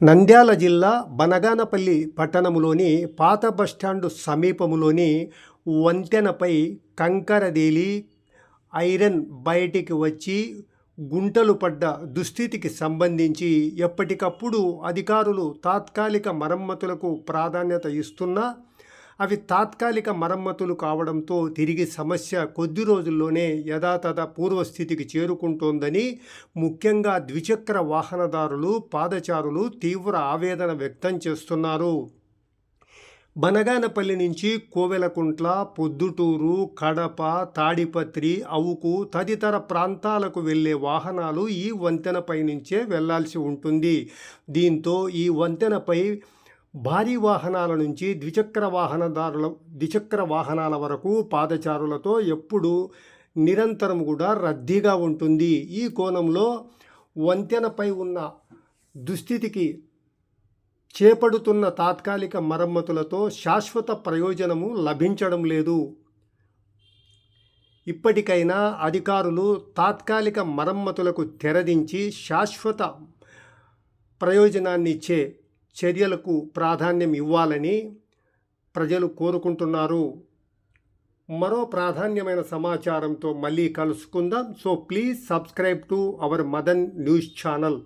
నంద్యాల జిల్లా బనగానపల్లి పట్టణంలోని పాత బస్టాండు సమీపంలోని వంతెనపై కంకరదేలి ఐరన్ బయటికి వచ్చి గుంటలు పడ్డ దుస్థితికి సంబంధించి ఎప్పటికప్పుడు అధికారులు తాత్కాలిక మరమ్మతులకు ప్రాధాన్యత ఇస్తున్నా అవి తాత్కాలిక మరమ్మతులు కావడంతో తిరిగి సమస్య కొద్ది రోజుల్లోనే యథాతథ పూర్వస్థితికి చేరుకుంటోందని ముఖ్యంగా ద్విచక్ర వాహనదారులు పాదచారులు తీవ్ర ఆవేదన వ్యక్తం చేస్తున్నారు. బనగానపల్లి నుంచి కోవెలకుంట్ల పొద్దుటూరు కడప తాడిపత్రి అవుకు తదితర ప్రాంతాలకు వెళ్ళే వాహనాలు ఈ వంతెనపై నుంచే వెళ్ళాల్సి ఉంటుంది. దీంతో ఈ వంతెనపై భారీ వాహనాల నుంచి ద్విచక్ర వాహనదారుల ద్విచక్ర వాహనాల వరకు పాదచారులతో ఎప్పుడు నిరంతరం కూడా రద్దీగా ఉంటుంది. ఈ కోణంలో వంతెనపై ఉన్న దుస్థితికి చేపడుతున్న తాత్కాలిక మరమ్మతులతో శాశ్వత ప్రయోజనము లభించడం లేదు. ఇప్పటికైనా అధికారులు తాత్కాలిక మరమ్మతులకు తెరదించి శాశ్వత ప్రయోజనాన్ని ఇచ్చే చర్యలకు ప్రాధాన్యం ఇవ్వాలని ప్రజలు కోరుకుంటున్నారు. మరో ప్రాధాన్యమైన సమాచారంతో మళ్ళీ కలుసుకుందాం. So please subscribe to our Madan news channel